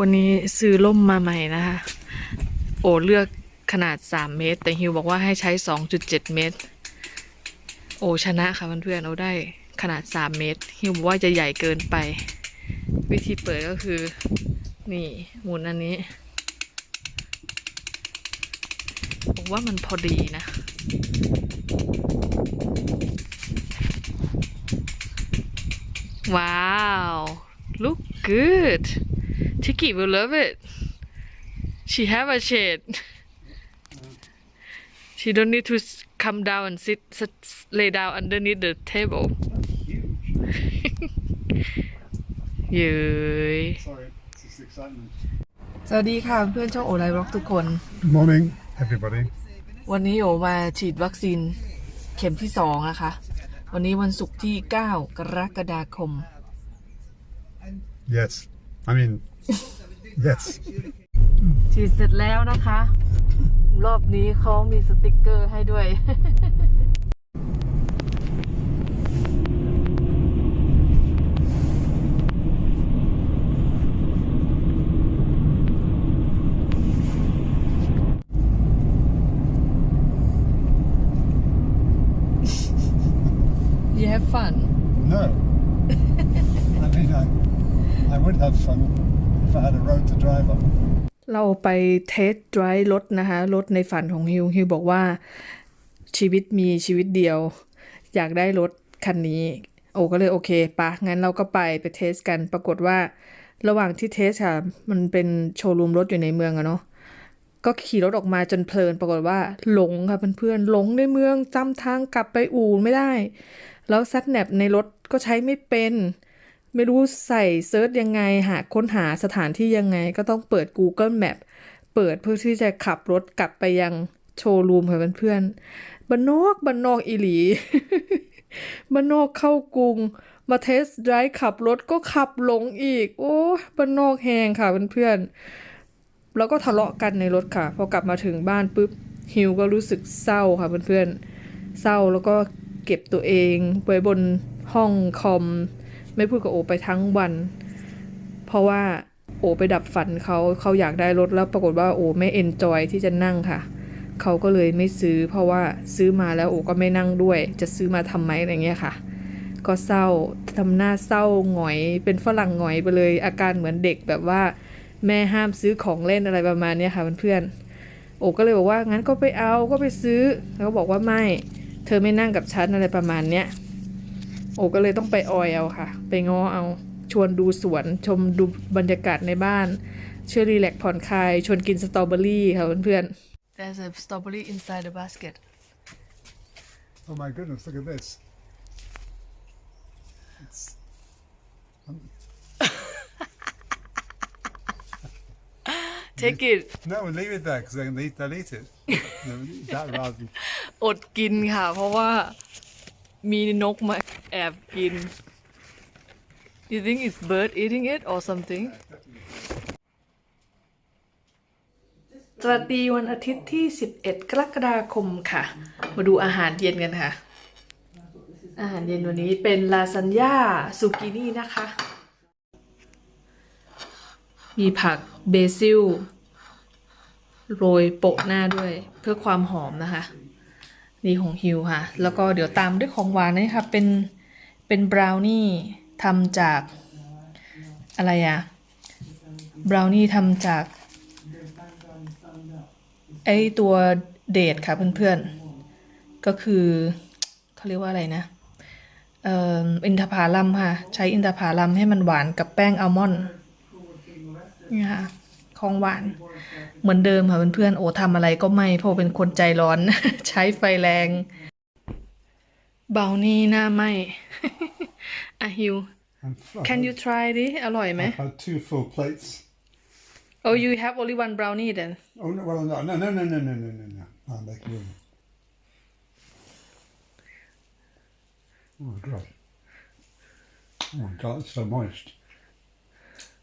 วันนี้ซื้อล่มมาใหม่นะคะ โอเลือกขนาด 3 เมตร แต่ฮิวบอกว่าให้ใช้ 2.7 เมตร โอชนะค่ะเพื่อนๆโอาได้ขนาด 3 เมตร ฮิวบอกว่าจะใหญ่เกินไป วิธีเปิดก็คือ นี่หมุนอันนี้ผมว่ามันพอดีนะ ว้าว look good Tiki will love it she have a shade she don't need to s- come down and sit, sit lay down underneath the table Huge. เย้ย Sorry, it's just excitement. สวัสดีค่ะเพื่อนช่องโอไลน์บล็อกทุกคน Good morning, everybody. วันนี้โอมาฉีดวัคซีนเข็มที่สองนะคะ วันนี้วันศุกร์ที่ 9 กรกฎาคม Yes, I mean, yes. ฉีดเสร็จแล้วนะคะ รอบนี้เขามีสติกเกอร์ให้ด้วย you have fun No. Would have fun if I had a road to drive on. เราไปเทสไดรฟ์รถนะคะรถในฝันของฮิวฮิวบอกว่าชีวิตมีชีวิตเดียว อยากได้รถคันนี้ โอก็เลยโอเคปะงั้นเราก็ไปไปเทสกันปรากฏว่า ระหว่างที่เทสค่ะ มันเป็นโชว์รูมรถอยู่ในเมืองอะเนาะก็ขี่รถออกมาจนเพลินปรากฏว่าหลงค่ะเพื่อนๆหลงในเมืองจำทางกลับไปอู่ไม่ได้ แล้วซัดแนบในรถก็ใช้ไม่เป็น ไม่รู้ใส่เซิร์ชยังไง หาค้นหาสถานที่ยังไง ก็ต้องเปิด Google Map เปิดเพื่อที่จะขับรถกลับไปยังโชว์รูมค่ะเพื่อนๆบ้านนอกบ้านนอกอีหลีบ้านนอกเข้ากรุง มาเทสไดร์ขับรถก็ขับหลงอีก โอ้ยบ้านนอกแหงค่ะเพื่อนๆแล้วก็ทะเลาะกันในรถค่ะ พอกลับมาถึงบ้านปุ๊บฮิวก็รู้สึกเศร้าค่ะเพื่อนๆเศร้าแล้วก็เก็บตัวเองไว้บนห้องคอม ไม่พูดกับโอไปทั้งวัน เพราะว่าโอไปดับฝันเขาเขาอยากได้รถแล้วปรากฏว่าโอไม่เอนจอยที่จะนั่งค่ะ เขาก็เลยไม่ซื้อ เพราะว่าซื้อมาแล้วโอก็ไม่นั่งด้วย จะซื้อมาทำไมอะไรเงี้ยค่ะ ก็เศร้าทำหน้าเศร้าหงอย เป็นฝรั่งหงอยไปเลย อาการเหมือนเด็กแบบว่า แม่ห้ามซื้อของเล่นอะไรประมาณนี้ค่ะเพื่อนๆโอก็เลยบอกว่างั้นก็ไปเอาก็ไปซื้อ แล้วก็บอกว่าไม่ เธอไม่นั่งกับฉันอะไรประมาณเนี้ย โอก็เลยต้องไปออยเอาค่ะ ไปง้อเอาชวนดูสวนชมดูบรรยากาศในบ้านเชื่อรีแลกซ์ผ่อนคลายชวนกินสตรอเบอรี่ค่ะเพื่อนๆ There's a strawberry inside the basket Oh my goodness, look at this. It's, Take it no, we'll leave it there because they'll eat, they'll eat it. They'll eat that rather than. อดกินค่ะ เพราะว่า มีนกมาแอบกิน You think it's bird eating it or something สวัสดีวันอาทิตย์ที่ 11 กรกฎาคมค่ะ มาดูอาหารเย็นกันค่ะ อาหารเย็นวันนี้เป็นลาซานญ่าซูกินี่นะคะ มีผักเบซิล โรยโปะหน้าด้วยเพื่อความหอมนะคะ นี่ของฮิวค่ะ แล้วก็เดี๋ยวตามด้วยของหวานนี่ค่ะเป็นเป็นบราวนี่ทำจากอะไรอะบราวนี่ทำจากไอตัวเดทค่ะเพื่อนๆ ก็คือเขาเรียกว่าอะไรนะเอ่ออินทผลัมค่ะ ใช้อินทผลัมให้มันหวานกับแป้งอัลมอนด์นี่ค่ะ ของหวาน เหมือนเดิมค่ะเพื่อนๆโอ้ทำอะไรก็ไม่เพราะเป็นคนใจร้อน ใช้ไฟแรง เบานี่หน้าไหมอะฮิว And f- can you try ดิอร่อยไหม I've had two full plates. oh you have only one brownie then Oh no! Well, no, no, no, no, no, no, no, no, no. I'll make room. Oh god! Oh my god! It's so moist.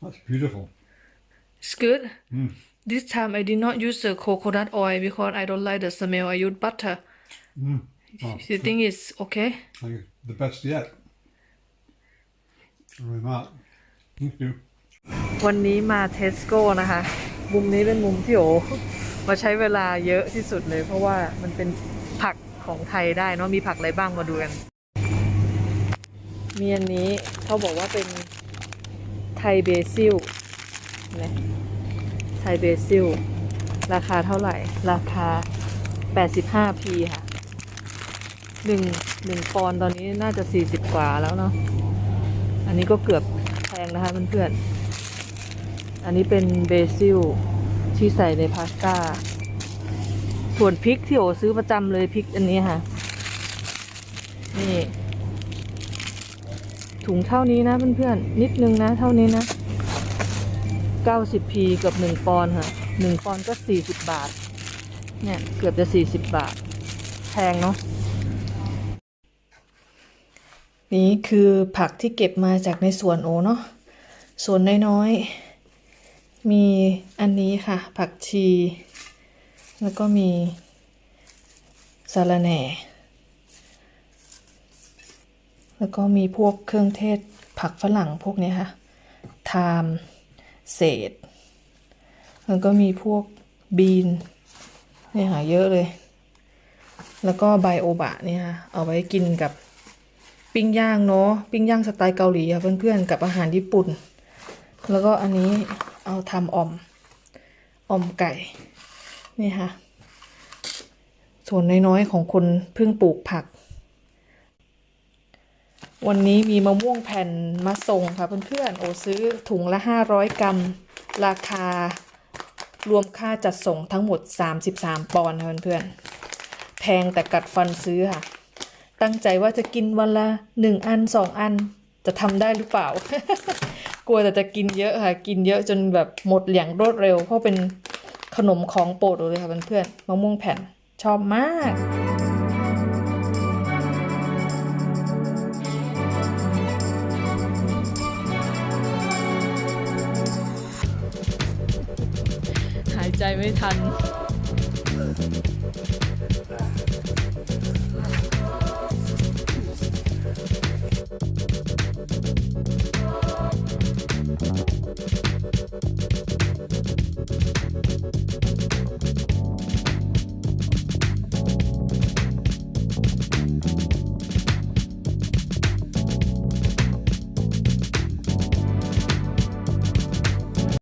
That's beautiful. It's good this time I did not use the coconut oil because I don't like the smell I use butter Oh, you think it's okay I think it's the best yet. Really, Mark. Thank you. วันนี้มาเทสโก้นะคะ มุมนี้เป็นมุมที่โอมาใช้เวลาเยอะที่สุดเลย เพราะว่ามันเป็นผักของไทยได้เนอะมีผักอะไรบ้างมาดูกันมีอันนี้เขาบอกว่าเป็นไทยเบซิลนะ ไทยเบซิล ราคาเท่าไหร่ ราคา 85p ค่ะหนึ่งหนึ่งปอนด์ตอนนี้น่าจะ 40 กว่าแล้วเนาะ อันนี้ก็เกือบแพงนะคะเพื่อนๆ อันนี้เป็นเบซิลที่ใส่ในพาสต้า ส่วนพริกที่โอซื้อประจำเลยพริกอันนี้ค่ะ นี่ ถุงเท่านี้นะเพื่อนๆ นิดนึงนะเท่านี้นะ 90p เกับ1ปอนด์ค่ะ1ปอนด์ก็ 40 บาท เนี่ย เกือบจะ 40 บาท แพงเนาะนี่คือผักที่เก็บมาจากในสวนโอเนาะสวนน้อยๆ มีอันนี้ค่ะ ผักชี แล้วก็มีสาระแหน่ แล้วก็มีพวกเครื่องเทศผักฝรั่งพวกนี้ค่ะไทม์ เศษ แล้วก็มีพวกบีนเนี่ยค่ะเยอะเลย แล้วก็ไบโอบะเนี่ยเอาไว้กินกับปิ้งย่างเนาะปิ้งย่างสไตล์เกาหลีค่ะเพื่อนๆกับอาหารญี่ปุ่น แล้วก็อันนี้เอาทำอ่อมอ่อมไก่นี่ค่ะ ส่วนน้อยๆของคนเพิ่งปลูกผัก วันนี้มีมะม่วงแผ่นมาส่งค่ะเพื่อนๆ โอซื้อถุงละ 500 กรัม ราคารวมค่าจัดส่งทั้งหมด 33 ปอนด์ค่ะเพื่อนๆ แพงแต่กัดฟันซื้อค่ะ ตั้งใจว่าจะกินวันละ 1 อัน 2 อัน จะทำได้หรือเปล่า กลัวแต่จะกินเยอะค่ะ กินเยอะจนแบบหมดอย่างรวดเร็ว เพราะเป็นขนมของโปรดเลยค่ะเพื่อนๆ มะม่วงแผ่นชอบมาก ใจไม่ทัน